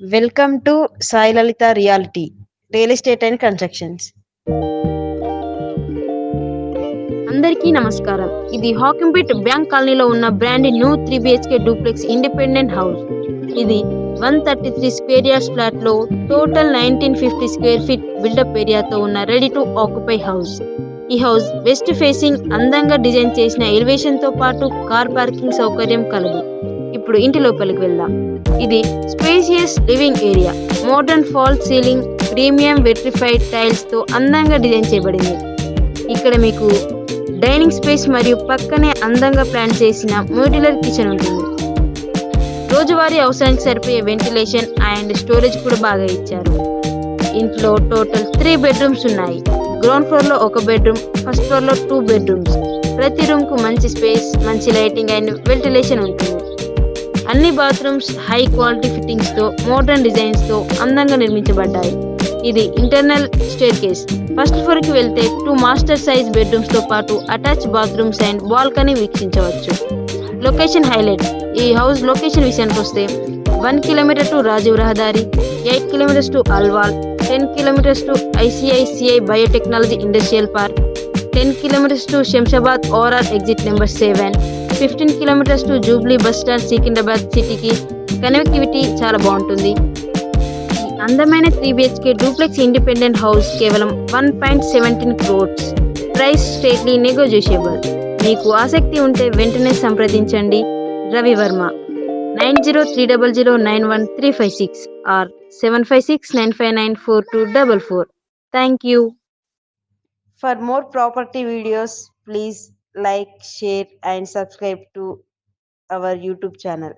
Welcome to Sai Lalitha reality real estate and constructions అందరికీ నమస్కారం. ఇది హాకింపేట్ బ్యాంక్ కాలనీలో ఉన్న brand new three BHK duplex independent house ఇది one thirty three square yards ఫ్లాట్లో total nineteen fifty square feet buildup ఏరియాతో ఉన్న ready to occupy house ఈ house west facing అందంగా డిజైన్ చేసిన ఎలివేషన్తో పాటు కార్ పార్కింగ్ సౌకర్యం కలదు. ఇప్పుడు ఇంటి లోపలికి వెళ్దాం. ఇది spacious living area. Modern fall ceiling premium vitrified టైల్స్తో అందంగా డిజైన్ చేయబడింది. ఇక్కడ మీకు డైనింగ్ స్పేస్ మరియు పక్కనే అందంగా ప్లాన్ చేసిన మోడ్యులర్ కిచెన్ ఉంటుంది. రోజువారీ అవసరానికి సరిపోయే వెంటిలేషన్ అండ్ స్టోరేజ్ కూడా బాగా ఇచ్చారు. ఇంట్లో టోటల్ త్రీ బెడ్రూమ్స్ ఉన్నాయి. గ్రౌండ్ ఫ్లోర్లో ఒక బెడ్రూమ్ ఫస్ట్ ఫ్లోర్లో టూ బెడ్రూమ్స్. ప్రతి రూమ్కు మంచి స్పేస్ మంచి లైటింగ్ అండ్ వెంటిలేషన్ ఉంటుంది. అన్ని బాత్రూమ్స్ హై క్వాలిటీ ఫిట్టింగ్స్తో మోడర్న్ డిజైన్స్తో అందంగా నిర్మించబడ్డాయి. ఇది ఇంటర్నల్ స్టేర్ కేస్ ఫస్ట్ ఫ్లోర్కి వెళ్తే టూ మాస్టర్ సైజ్ బెడ్రూమ్స్తో పాటు attach bathrooms and balcony వీక్షించవచ్చు. Location highlight. ఈ హౌస్ లొకేషన్ విషయానికి వస్తే one kilometer to Rajiv Rahadari eight kilometers to Alwal ten kilometers to ICICI biotechnology industrial park ten kilometers to Shamshabad overall exit number seven. Fifteen kilometers to Jubilee bus stand Secunderabad సిటీకి connectivity చాలా బాగుంటుంది. అందమైన three BHK duplex independent house కేవలం one point seventeen crores price slightly negotiable మీకు ఆసక్తి ఉంటే వెంటనే సంప్రదించండి. Ravi Varma. Nine zero three double zero nine one three five six R seven five six nine five nine four two double four thank you for more property videos please like share and subscribe to our youtube channel.